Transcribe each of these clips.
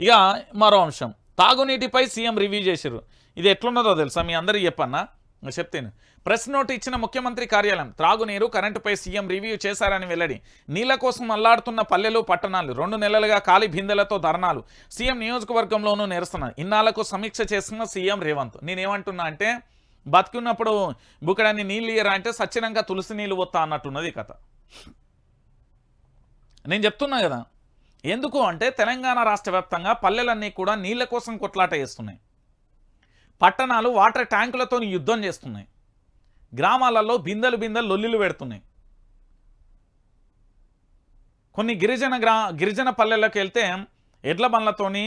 ఇక మరో అంశం. తాగునీటిపై సీఎం రివ్యూ చేశారు. ఇది ఎట్లున్నదో తెలుసా? మీ అందరికీ చెప్పన్నా? నేను చెప్తాను. ప్రెస్ నోట్ ఇచ్చిన ముఖ్యమంత్రి కార్యాలయం త్రాగునీరు కరెంటుపై సీఎం రివ్యూ చేశారని వెల్లడి. నీళ్ళ కోసం అల్లాడుతున్న పల్లెలు పట్టణాలు రెండు నెలలుగా ఖాళీ బిందెలతో ధర్నాలు. సీఎం నియోజకవర్గంలోనూ నిరసన ఇన్నాళ్ళకు సమీక్ష చేస్తున్న సీఎం రేవంత్. నేనేమంటున్నా అంటే బతికున్నప్పుడు బుకడాన్ని నీళ్ళు ఇయ్యరా అంటే సచ్చినంగా తులసి నీళ్ళు వస్తా అన్నట్టున్నది కథ. నేను చెప్తున్నా కదా ఎందుకు అంటే తెలంగాణ రాష్ట్ర వ్యాప్తంగా పల్లెలన్నీ కూడా నీళ్ళ కోసం కొట్లాట చేస్తున్నాయి. పట్టణాలు వాటర్ ట్యాంకులతో యుద్ధం చేస్తున్నాయి. గ్రామాలలో బిందెలు బిందెలు లొల్లిలు పెడుతున్నాయి. కొన్ని గిరిజన గ్రా గిరిజన పల్లెలకు వెళ్తే ఎడ్ల బండ్లతోని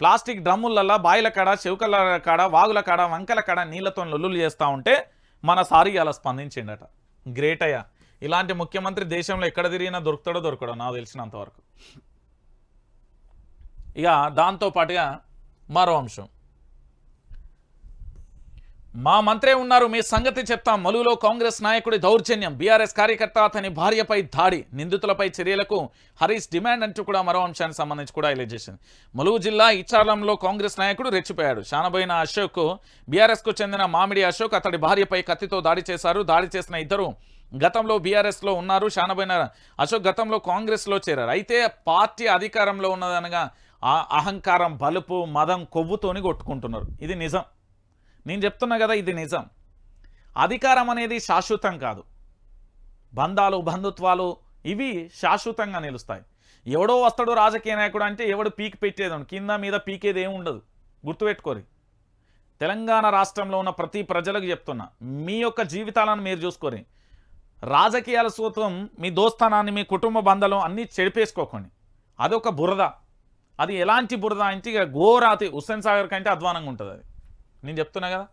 ప్లాస్టిక్ డ్రమ్ములలో బాయిల కాడ చెవుకల కాడ వాగుల కాడ వంకల కాడ నీళ్ళతో లొల్లులు చేస్తూ ఉంటే మన సారి అలా స్పందించిండట. గ్రేట్ అయ్యా ఇలాంటి ముఖ్యమంత్రి దేశంలో ఎక్కడ తిరిగినా దొరుకుతాడో దొరకడో నాకు తెలిసినంతవరకు. ఇక దాంతో పాటుగా మరో అంశం. మా మంత్రే ఉన్నారు మీ సంగతి చెప్తాం. మలుగులో కాంగ్రెస్ నాయకుడి దౌర్జన్యం. బీఆర్ఎస్ కార్యకర్త అతని భార్యపై దాడి. నిందితులపై చర్యలకు హరీష్ డిమాండ్ అంటూ కూడా మరో అంశానికి సంబంధించి కూడా హైలైట్ చేసింది. జిల్లా ఇచ్చారంలో కాంగ్రెస్ నాయకుడు రెచ్చిపోయాడు. శానబోయిన అశోక్ బీఆర్ఎస్కు చెందిన మామిడి అశోక్ అతడి భార్యపై కత్తితో దాడి చేశారు. దాడి చేసిన ఇద్దరు గతంలో బీఆర్ఎస్లో ఉన్నారు. శానబోయిన అశోక్ గతంలో కాంగ్రెస్లో చేరారు. అయితే పార్టీ అధికారంలో ఉన్నదనగా అహంకారం బలుపు మదం కొవ్వుతోని కొట్టుకుంటున్నారు. ఇది నిజం. నేను చెప్తున్నా కదా ఇది నిజం. అధికారం అనేది శాశ్వతం కాదు. బంధాలు బంధుత్వాలు ఇవి శాశ్వతంగా నిలుస్తాయి. ఎవడో వస్తాడు రాజకీయ నాయకుడు అంటే ఎవడు పీక్ పెట్టేది కింద మీద పీకేది ఏమి ఉండదు. గుర్తుపెట్టుకోరు. తెలంగాణ రాష్ట్రంలో ఉన్న ప్రతి ప్రజలకు చెప్తున్నా. మీ యొక్క జీవితాలను మీరు చూసుకోరు. రాజకీయాల సూత్రం మీ దోస్తానాన్ని మీ కుటుంబ బంధాలు అన్నీ చెడిపేసుకోకండి. అదొక బురద. అది ఎలాంటి బురద అంటే ఇక ఘోరాతి హుస్సేన్ సాగర్ కంటే అధ్వానంగా ఉంటుంది అది. నేను చెప్తున్నా కదా.